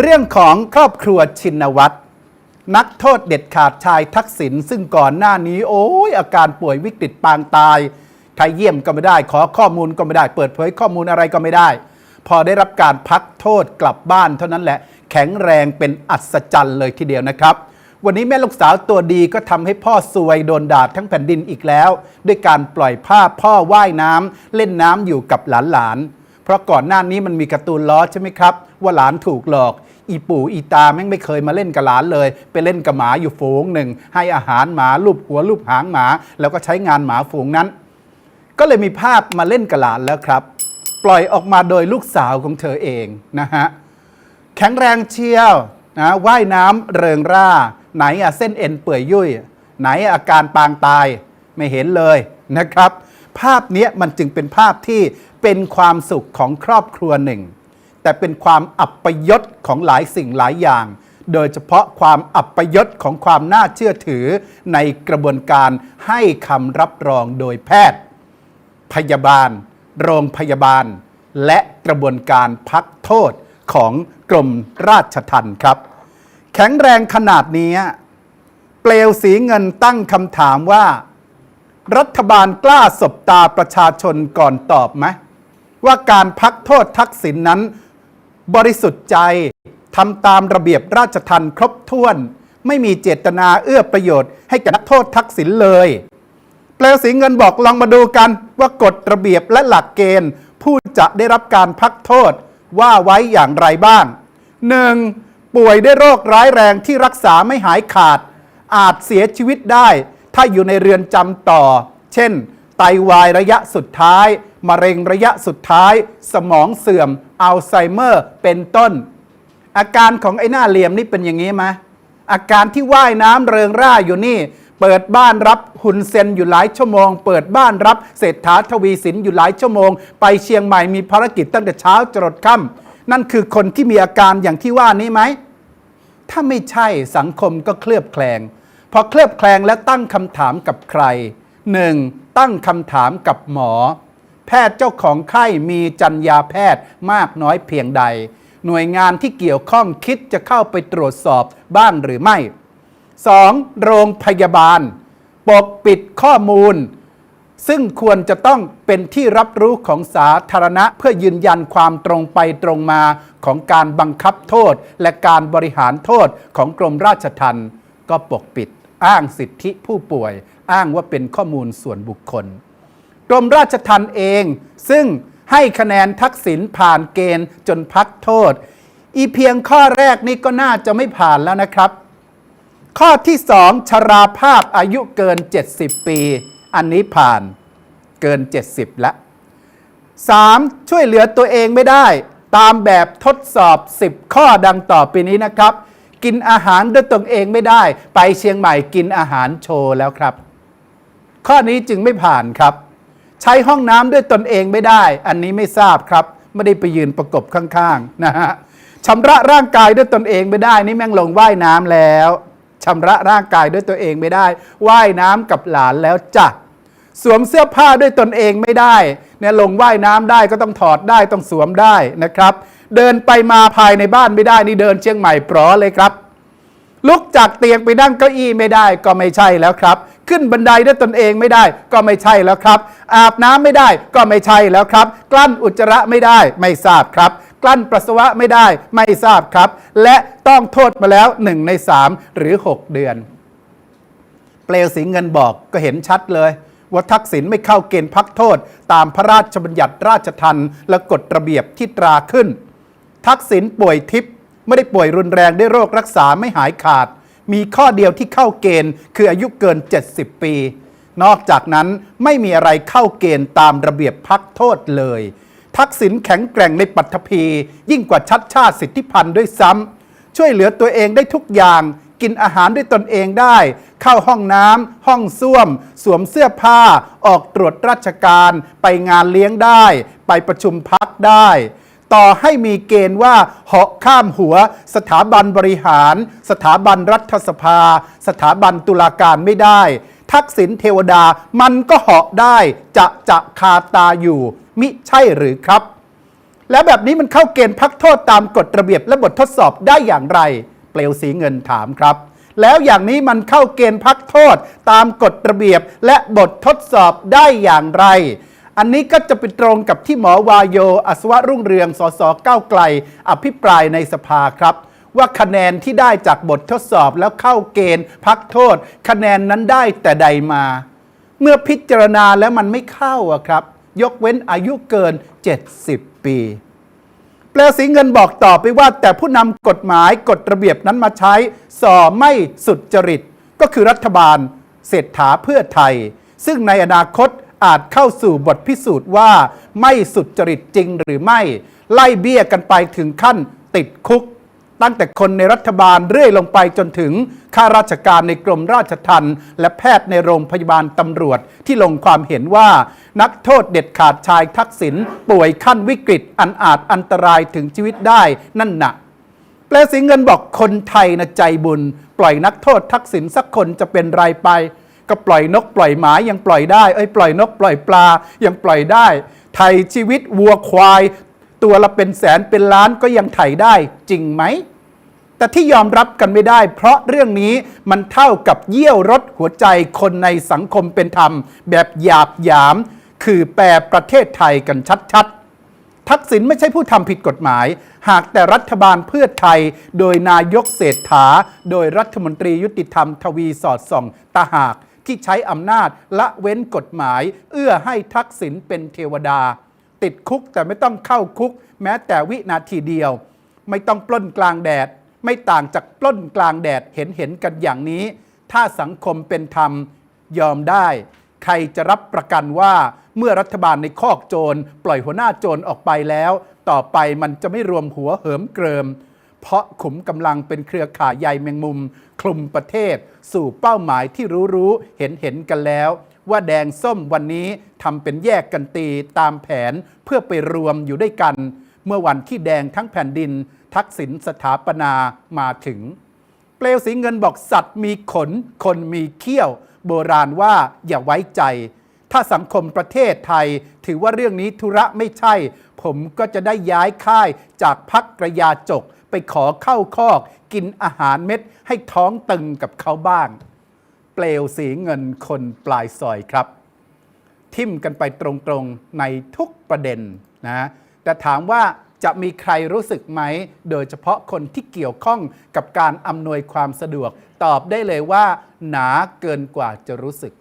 เรื่องของครอบครัวชินวัตรนักโทษเด็ดขาดชายทักษิณซึ่งก่อนหน้านี้ โอ้ยอาการป่วยวิกฤตปางตายใครเยี่ยมก็ไม่ได้ ขอข้อมูลก็ไม่ได้ เปิดเผยข้อมูลอะไรก็ไม่ได้ พอได้รับการพักโทษกลับบ้านเท่านั้นแหละ แข็งแรงเป็นอัศจรรย์เลยทีเดียวนะครับ วันนี้แม่ลูกสาวตัวดีก็ทำให้พ่อซวยโดนด่าทั้งแผ่นดินอีกแล้ว ด้วยการปล่อยภาพพ่อว่ายน้ำเล่นน้ำอยู่กับหลานๆเพราะก่อนหน้านี้มันมีการ์ตูนล้อใช่ไหมครับ ว่าหลานถูกหลอก อีปู่อีตาแม่งไม่เคยมาเล่นกับหลานเลย ไปเล่นกับหมาอยู่ฝูงหนึ่ง ให้อาหารหมาลูบหัวลูบหางหมา แล้วก็ใช้งานหมาฝูงนั้น ก็เลยมีภาพมาเล่นกับหลานแล้วครับ ปล่อยออกมาโดยลูกสาวของเธอเองนะฮะแข็งแรงเชียวนะว่ายน้ำเริงร่า ไหนอะเส้นเอ็นเปื่อยยุ่ย ไหนอาการปางตายไม่เห็นเลยนะครับ ภาพนี้มันจึงเป็นภาพที่เป็นความสุขของครอบครัวหนึ่ง แต่เป็นความอับประยศของหลายสิ่งหลายอย่าง โดยเฉพาะความอับประยศของความน่าเชื่อถือในกระบวนการให้คำรับรองโดยแพทย์ พยาบาล โรงพยาบาล และกระบวนการพักโทษของกรมราชทัณฑ์ครับ แข็งแรงขนาดนี้เปลวสีเงินตั้งคำถามว่า รัฐบาลกล้าสบตาประชาชนก่อนตอบไหมว่าการพักโทษทักษิณนนั้น บริสุทธิ์ใจทำตามระเบียบราชทัณฑ์ครบถ้วน ไม่มีเจตนาเอื้อประโยชน์ให้กับนักโทษทักษิณเลย เปลวสีเงินบอกลองมาดูกันว่ากฎระเบียบและหลักเกณฑ์ ผู้จะได้รับการพักโทษว่าไว้อย่างไรบ้าง 1. ป่วยด้วยโรคร้ายแรงที่รักษาไม่หายขาด อาจเสียชีวิตได้ ถ้าอยู่ในเรือนจำต่อ เช่น ไตวายระยะสุดท้าย มะเร็งระยะสุดท้าย สมองเสื่อม อัลไซเมอร์เป็นต้น อาการของไอ้หน้าเหลี่ยมนี่เป็นอย่างนี้ไหมอาการที่ว่ายน้ำเริงร่าอยู่นี่ เปิดบ้านรับหุนเซนอยู่หลายชั่วโมง เปิดบ้านรับเศรษฐาทวีสินอยู่หลายชั่วโมง ไปเชียงใหม่มีภารกิจตั้งแต่เช้าจรดค่ำนั่นคือคนที่มีอาการอย่างที่ว่านี้ไหมถ้าไม่ใช่สังคมก็เคลือบแคลงพอเคลือบแคลงและตั้งคำถามกับใคร 1. ตั้งคำถามกับหมอ แพทย์เจ้าของไข้มีจรรยาแพทย์มากน้อยเพียงใด หน่วยงานที่เกี่ยวข้องคิดจะเข้าไปตรวจสอบบ้างหรือไม่ 2. โรงพยาบาล ปกปิดข้อมูล ซึ่งควรจะต้องเป็นที่รับรู้ของสาธารณะ เพื่อยืนยันความตรงไปตรงมาของการบังคับโทษ และการบริหารโทษของกรมราชทัณฑ์ก็ปกปิด อ้างสิทธิผู้ป่วย อ้างว่าเป็นข้อมูลส่วนบุคคล กรมราชทัณฑ์เอง ซึ่งให้คะแนนทักษิณผ่านเกณฑ์จนพักโทษ อีเพียงข้อแรกนี่ก็น่าจะไม่ผ่านแล้วนะครับ ข้อที่สองชราภาพอายุเกิน 70 ปี อันนี้ผ่านเกิน 70แล้ว 3. ช่วยเหลือตัวเองไม่ได้ ตามแบบทดสอบ 10 ข้อดังต่อไปนี้นะครับ กินอาหารด้วยตนเองไม่ได้ ไปเชียงใหม่กินอาหารโชว์แล้วครับ ข้อนี้จึงไม่ผ่านครับ ใช้ห้องน้ำด้วยตนเองไม่ได้ อันนี้ไม่ทราบครับ ไม่ได้ไปยืนประกบข้างๆนะฮะชำระร่างกายด้วยตนเองไม่ได้ นี่แม่งลงว่ายน้ำแล้วชำระร่างกายด้วยตัวเองไม่ได้ว่ายน้ำกับหลานแล้วจ้ะสวมเสื้อผ้าด้วยตนเองไม่ได้เนี่ยลงว่ายน้ำได้ก็ต้องถอดได้ต้องสวมได้นะครับ เดินไปมาภายในบ้านไม่ได้นี่เดินเชียงใหม่ปลอเลยครับ ลุกจากเตียงไปนั่งเก้าอี้ไม่ได้ก็ไม่ใช่แล้วครับ ขึ้นบันไดด้วยตนเองไม่ได้ ก็ไม่ใช่แล้วครับ อาบน้ำไม่ได้ก็ไม่ใช่แล้วครับ กลั้นอุจจาระไม่ได้ไม่ทราบครับ กลั้นปัสสาวะไม่ได้ไม่ทราบครับ และต้องโทษมาแล้วหนึ่งในสามหรือ 6 เดือน เปลวสีเงินบอกก็เห็นชัดเลยว่าทักษิณไม่เข้าเกณฑ์พักโทษ ตามพระราชบัญญัติราชทัณฑ์และกฎระเบียบที่ตราขึ้น ทักษิณป่วยทิพย์ไม่ได้ป่วยรุนแรงด้วยโรครักษาไม่หายขาด มีข้อเดียวที่เข้าเกณฑ์ คืออายุเกิน 70 ปี นอกจากนั้นไม่มีอะไรเข้าเกณฑ์ตามระเบียบพักโทษเลย ทักษิณแข็งแกร่งในปัตภียิ่งกว่าชัดชาติสิทธิพันธ์ด้วยซ้ำช่วยเหลือตัวเองได้ทุกอย่างกินอาหารด้วยตนเองได้ เข้าห้องน้ำห้องส้วม สวมเสื้อผ้า ออกตรวจราชการ ไปงานเลี้ยงได้ ไปประชุมพักได้ ต่อให้มีเกณฑ์ว่าเหาะข้ามหัว สถาบันบริหาร สถาบันรัฐสภา สถาบันตุลาการไม่ได้ ทักษิณเทวดามันก็เหาะได้ จะจะคาตาอยู่ มิใช่หรือครับ แล้วแบบนี้มันเข้าเกณฑ์พักโทษตามกฎระเบียบและบททดสอบได้อย่างไร เปลวสีเงินถามครับแล้วอย่างนี้มันเข้าเกณฑ์พักโทษตามกฎระเบียบและบททดสอบได้อย่างไร อันนี้ก็จะไปตรงกับที่หมอวายโย อัศวะรุ่งเรือง สสก้าวไกล อภิปรายในสภาครับ ว่าคะแนนที่ได้จากบททดสอบแล้วเข้าเกณฑ์ พักโทษ คะแนนนั้นได้แต่ใดมา เมื่อพิจารณาแล้วมันไม่เข้าอะครับ ยกเว้นอายุเกิน 70 ปีแปลสีเงินบอกต่อไปว่า แต่ผู้นำกฎหมายกฎระเบียบนั้นมาใช้ส่อไม่สุดจริต ก็คือรัฐบาลเศรษฐาเพื่อไทย ซึ่งในอนาคต อาจเข้าสู่บทพิสูจน์ว่าไม่สุดจริตจริงหรือไม่ ไล่เบี้ยกันไปถึงขั้นติดคุก ตั้งแต่คนในรัฐบาลเรื่อยลงไปจนถึงข้าราชการในกรมราชทัณฑ์และแพทย์ในโรงพยาบาลตำรวจที่ลงความเห็นว่า นักโทษเด็ดขาดชายทักษิณป่วยขั้นวิกฤตอันอาจอันตรายถึงชีวิตได้นั่นหนะแปลสีเงินบอกคนไทยนะใจบุญ ปล่อยนักโทษทักษิณสักคนจะเป็นไรไป ก็ปล่อยนกปล่อยหมายังปล่อยได้เอ้ยปล่อยนกปล่อยปลายังปล่อยได้ไทยชีวิตวัวควาย ตัวละเป็นแสนเป็นล้านก็ยังไถ่ได้จริงไหมแต่ที่ยอมรับกันไม่ได้ เพราะเรื่องนี้มันเท่ากับเยี่ยวรถหัวใจคนในสังคมเป็นธรรม แบบหยาบหยาม คือแปรประเทศไทยกันชัดๆ ทักษิณไม่ใช่ผู้ทำผิดกฎหมาย หากแต่รัฐบาลเพื่อไทย โดยนายกเศรษฐา โดยรัฐมนตรียุติธรรมทวีสอดส่องตาหาก ที่ใช้อำนาจละเว้นกฎหมาย เอื้อให้ทักษิณเป็นเทวดา ติดคุกแต่ไม่ต้องเข้าคุก แม้แต่วินาทีเดียว ไม่ต้องปล้นกลางแดด ไม่ต่างจากปล้นกลางแดดเห็นเห็นกันอย่างนี้ ถ้าสังคมเป็นธรรมยอมได้ ใครจะรับประกันว่าเมื่อรัฐบาลในคอกโจร ปล่อยหัวหน้าโจรออกไปแล้ว ต่อไปมันจะไม่รวมหัวเหิมเกริม เพราะขุมกำลังเป็นเครือข่ายใยแมงมุม คลุมประเทศ สู่เป้าหมายที่รู้รู้เห็นเห็นกันแล้ว ว่าแดงส้มวันนี้ทำเป็นแยกกันตีตามแผนเพื่อไปรวมอยู่ด้วยกัน เมื่อวันที่แดงทั้งแผ่นดิน ทักษิณสถาปนามาถึง เปลวสีเงินบอกสัตว์มีขน คนมีเขี้ยว โบราณว่าอย่าไว้ใจ ถ้าสังคมประเทศไทย ถือว่าเรื่องนี้ธุระไม่ใช่ ผมก็จะได้ย้ายค่ายจากพักกระยาจก ไปขอเข้าคอกกินอาหารเม็ดให้ท้องตึงกับเขาบ้าง เปลวสีเงินคนปลายซอยครับ ทิมกันไปตรงๆในทุกประเด็นนะแต่ถามว่าจะมีใครรู้สึกไหม โดยเฉพาะคนที่เกี่ยวข้องกับการอำนวยความสะดวก ตอบได้เลยว่า หนาเกินกว่าจะรู้สึก